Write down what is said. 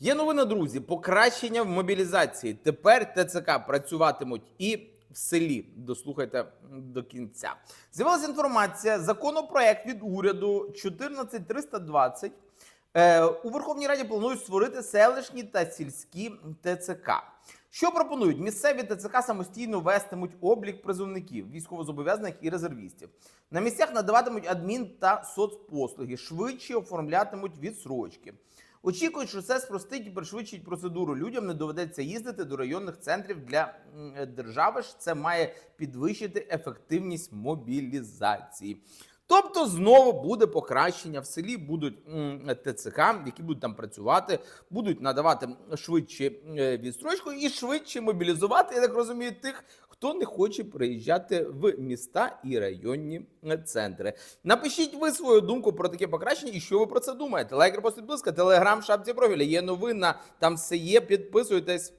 Є новина, друзі. Покращення в мобілізації. Тепер ТЦК працюватимуть і в селі. Дослухайте до кінця. З'явилася інформація. Законопроект від уряду 14320 е, у Верховній Раді планують створити селищні та сільські ТЦК. Що пропонують? Місцеві ТЦК самостійно вестимуть облік призовників, військовозобов'язаних і резервістів. На місцях надаватимуть адмін та соцпослуги, швидше оформлятимуть відсрочки. Очікують, що це спростить і пришвидшить процедуру. Людям не доведеться їздити до районних центрів для держави. Це має підвищити ефективність мобілізації. Тобто знову буде покращення в селі, будуть ТЦК, які будуть там працювати, будуть надавати швидше відстрочку і швидше мобілізувати, я так розумію, тих, хто не хоче приїжджати в міста і районні е, центри. Напишіть ви свою думку про таке покращення і що ви про це думаєте. Лайк, репост, підписка, телеграм, шапці профіля. Є новина, там все є. Підписуйтесь.